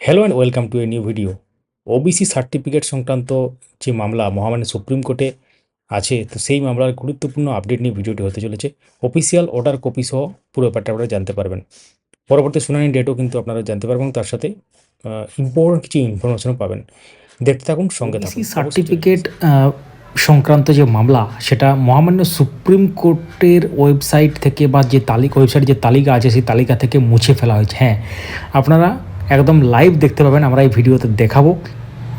Hello and welcome to a new video OBC certificate সংক্রান্ত যে মামলা মহামান্য সুপ্রিম কোর্টে আছে তো সেই মামলার গুরুত্বপূর্ণ আপডেট নিয়ে ভিডিওটি হতে চলেছে। অফিসিয়াল অর্ডার কপি সহ পুরো ব্যাপারটা আপনারা জানতে পারবেন। পরবর্তী শুনানি ডেটও কিন্তু আপনারা জানতে পারবেন তার সাথে ইম্পর্টেন্ট কিছু ইনফরমেশনও পাবেন। দেখতে থাকুন সঙ্গে থাকুন। সার্টিফিকেট সংক্রান্ত যে মামলা সেটা মহামান্য সুপ্রিম কোর্টের ওয়েবসাইট থেকে বা যে তালিকা ওয়েবসাইট যে তালিকা আছে সেই তালিকা থেকে মুছে ফেলা হয়েছে। হ্যাঁ আপনারা একদম লাইভ দেখতে পাবেন, আমরা এই ভিডিওতে দেখাবো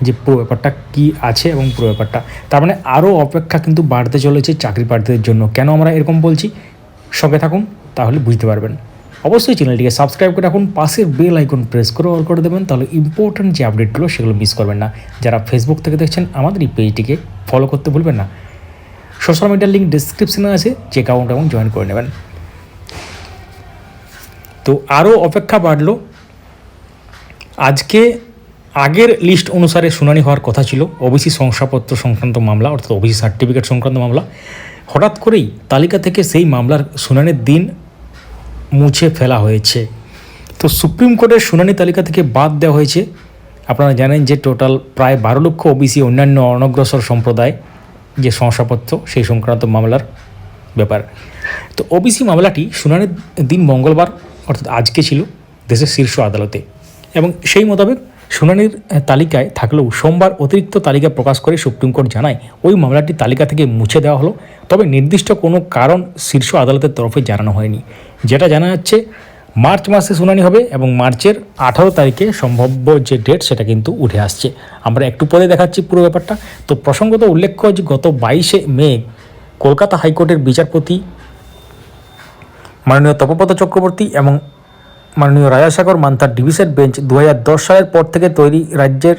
যে পুরো ব্যাপারটা কী আছে এবং পুরো ব্যাপারটা। তার মানে আরও অপেক্ষা কিন্তু বাড়তে চলেছে চাকরি প্রার্থীদের জন্য। কেন আমরা এরকম বলছি? সঙ্গে থাকুন, তাহলে বুঝতে পারবেন। অবশ্যই চ্যানেলটিকে সাবস্ক্রাইব করে রাখুন, পাশের বেল আইকন প্রেস করে অল করে দেবেন, তাহলে ইম্পর্ট্যান্ট যে আপডেটগুলো সেগুলো মিস করবেন না। যারা ফেসবুক থেকে দেখছেন, আমাদের এই পেজটিকে ফলো করতে ভুলবেন না। সোশ্যাল মিডিয়ার লিঙ্ক ডিসক্রিপশনে আছে, যে অ্যাকাউন্ট এবং জয়েন করে নেবেন। তো আরও অপেক্ষা বাড়লো আজকে আগের লিস্ট অনুসারে শুনানি হওয়ার কথা ছিল ওবিসি শংসাপত্র সংক্রান্ত মামলা, অর্থাৎ ওবিসি সার্টিফিকেট সংক্রান্ত মামলা। হঠাৎ করেই তালিকা থেকে সেই মামলার শুনানির দিন মুছে ফেলা হয়েছে। তো সুপ্রিম কোর্টের শুনানি তালিকা থেকে বাদ দেওয়া হয়েছে। আপনারা জানেন যে টোটাল প্রায় বারো লক্ষ ওবিসি অন্যান্য অনগ্রসর সম্প্রদায় যে শংসাপত্র, সেই সংক্রান্ত মামলার ব্যাপার। তো ওবিসি মামলাটি শুনানির দিন মঙ্গলবার, অর্থাৎ আজকে ছিল দেশের শীর্ষ আদালতে। এবং সেই মোতাবেক শুনানির তালিকায় থাকলেও সোমবার অতিরিক্ত তালিকা প্রকাশ করে সুপ্রিম কোর্ট জানায়, ওই মামলাটি তালিকা থেকে মুছে দেওয়া হলো। তবে নির্দিষ্ট কোনো কারণ শীর্ষ আদালতের তরফে জানানো হয়নি। যেটা জানা যাচ্ছে, মার্চ মাসে শুনানি হবে এবং মার্চের আঠারো তারিখে সম্ভাব্য যে ডেট, সেটা কিন্তু উঠে আসছে। আমরা একটু পরে দেখাচ্ছি পুরো ব্যাপারটা। তো প্রসঙ্গত উল্লেখ্য যে গত বাইশে মে কলকাতা হাইকোর্টের বিচারপতি, মাননীয় তপপত চক্রবর্তী এবং মাননীয় রাজাসাগর মান্তার ডিভিশন বেঞ্চ দু হাজার দশ সালের পর থেকে তৈরি রাজ্যের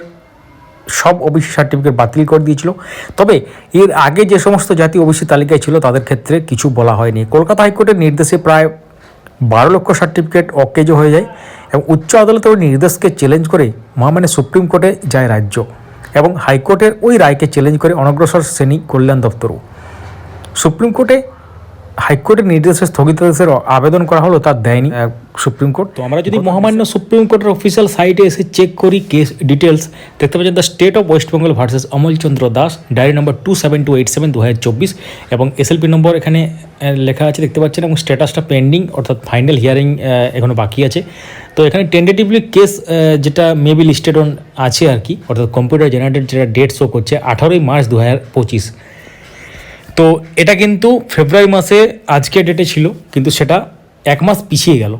সব ওবিসি সার্টিফিকেট বাতিল করে দিয়েছিল। তবে এর আগে যে সমস্ত জাতি ওবিসি তালিকায় ছিল, তাদের ক্ষেত্রে কিছু বলা হয়নি। কলকাতা হাইকোর্টের নির্দেশে প্রায় বারো লক্ষ সার্টিফিকেট অকেজ হয়ে যায় এবং উচ্চ আদালতের ওই নির্দেশকে চ্যালেঞ্জ করে মহামান্য সুপ্রিম কোর্টে যায় রাজ্য এবং হাইকোর্টের ওই রায়কে চ্যালেঞ্জ করে অনগ্রসর শ্রেণি কল্যাণ দপ্তরও। সুপ্রিম কোর্টে হাইকোর্টের নির্দেশে স্থগিতাদেশের আবেদন করা হলো তার দেয়নি সুপ্রিম কোর্ট। তো আমরা যদি মহামান্য সুপ্রিম কোর্টের অফিসিয়াল সাইটে এসে চেক করি কেস ডিটেলস দেখতে পাচ্ছেন the state of West Bengal versus Amalchandra Das diary number two seven two eight seven দু হাজার চব্বিশ এবং এসএলপি নম্বর এখানে লেখা আছে দেখতে পাচ্ছেন এবং স্ট্যাটাসটা পেন্ডিং অর্থাৎ ফাইনাল হিয়ারিং এখনও বাকি আছে। তো এখানে টেন্টেটিভলি কেস যেটা মেবি লিস্টেড অন আছে আর কি অর্থাৎ কম্পিউটার জেনারেটেড যেটা ডেট শো করছে আঠারোই মার্চ দু হাজার পঁচিশ। তো এটা কিন্তু ফেব্রুয়ারি মাসে আজকে ডেটে ছিল, কিন্তু সেটা এক মাস পিছিয়ে গেল।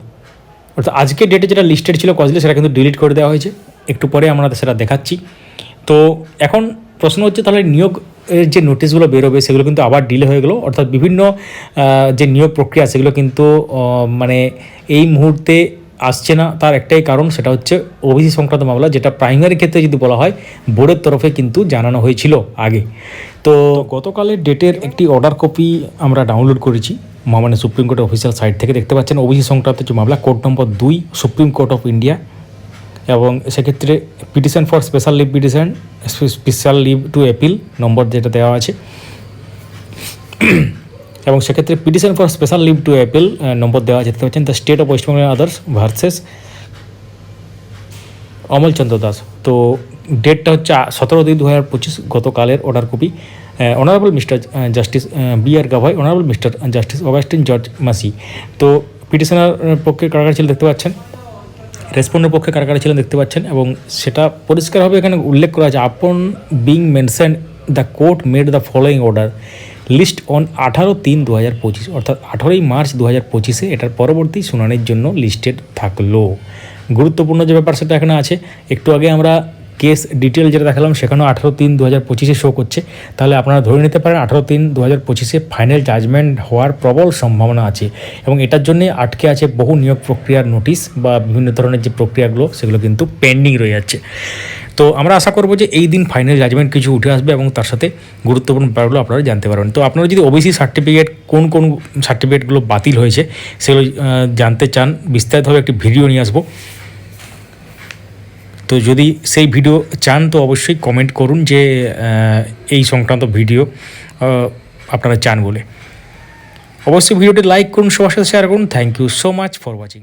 অর্থাৎ আজকে ডেটে যেটা লিস্টেড ছিল কজলে সেটা কিন্তু ডিলিট করে দেওয়া হয়েছে। একটু পরে আমরা সেটা দেখাচ্ছি। তো এখন প্রশ্ন হচ্ছে, তাহলে নিয়োগ যে নোটিশগুলো বেরোবে, সেগুলো কিন্তু আবার ডিলে হয়ে গেলো। অর্থাৎ বিভিন্ন যে নিয়োগ প্রক্রিয়া, সেগুলো কিন্তু মানে এই মুহূর্তে আসছে না, তার একটাই কারণ সেটা হচ্ছে ওবিসি সংক্রান্ত মামলা, যেটা প্রাইমারি ক্ষেত্রে যদি বলা হয়, বোর্ডের তরফে কিন্তু জানানো হয়েছিল আগে। তো গতকালের ডেটের একটি অর্ডার কপি আমরা ডাউনলোড করেছি মহামান্য সুপ্রিম কোর্টের অফিসিয়াল সাইট থেকে দেখতে পাচ্ছেন। ওবিসি সংক্রান্ত যে মামলা কোর্ট নম্বর দুই সুপ্রিম কোর্ট অফ ইন্ডিয়া এবং সেক্ষেত্রে petition for special leave petition special leave to appeal number যেটা দেওয়া আছে। এবং সেক্ষেত্রে petition for special leave to appeal number দেওয়া যেতে পারছেন the state of West Bengal others versus Amalchandra Das. তো ডেটটা হচ্ছে সতেরো দুই দু হাজার পঁচিশ গতকালের order copy honourable mister justice B R Gavai honourable mister justice Augustine George Masih তো পিটিশনার পক্ষে কারাগার ছিল দেখতে পাচ্ছেন? রেসপন্ডের পক্ষে কারাগারে ছিলেন দেখতে পাচ্ছেন? এবং সেটা পরিষ্কারভাবে এখানে উল্লেখ করা আছে, upon being mention the court made the following order list on আঠারো তিন দু হাজার পঁচিশ, অর্থাৎ আঠারোই মার্চ দু হাজার পঁচিশে এটার পরবর্তী শুনানির জন্য লিস্টেড থাকল। গুরুত্বপূর্ণ যে ব্যাপার সেটা এখানে আছে, একটু আগে আমরা কেস ডিটেল যেটা দেখালাম সেখানেও আঠারো তিন দু হাজার পঁচিশে শো করছে। তাহলে আপনারা ধরে নিতে পারেন আঠারো তিন দু হাজার পঁচিশে ফাইনাল জাজমেন্ট হওয়ার প্রবল সম্ভাবনা আছে এবং এটার জন্যে আটকে আছে বহু নিয়োগ প্রক্রিয়ার নোটিশ বা বিভিন্ন ধরনের যে প্রক্রিয়াগুলো সেগুলো কিন্তু পেন্ডিং রয়ে যাচ্ছে। তো আমরা আশা করব যে এই দিন ফাইনাল জাজমেন্ট কিছু উঠে আসবে এবং তার সাথে গুরুত্বপূর্ণ ব্যাপারগুলো আপনারা জানতে পারবেন। তো আপনারা যদি ওবিসি সার্টিফিকেট কোন কোন সার্টিফিকেটগুলো বাতিল হয়েছে সেগুলো জানতে চান, বিস্তারিতভাবে একটি ভিডিও নিয়ে আসব। তো যদি সেই ভিডিও চান, তো অবশ্যই কমেন্ট করুন যে এই সংক্রান্ত ভিডিও আপনারা চান বলে। অবশ্যই ভিডিওটি লাইক করুন, সবার সাথে শেয়ার করুন। Thank you so much for watching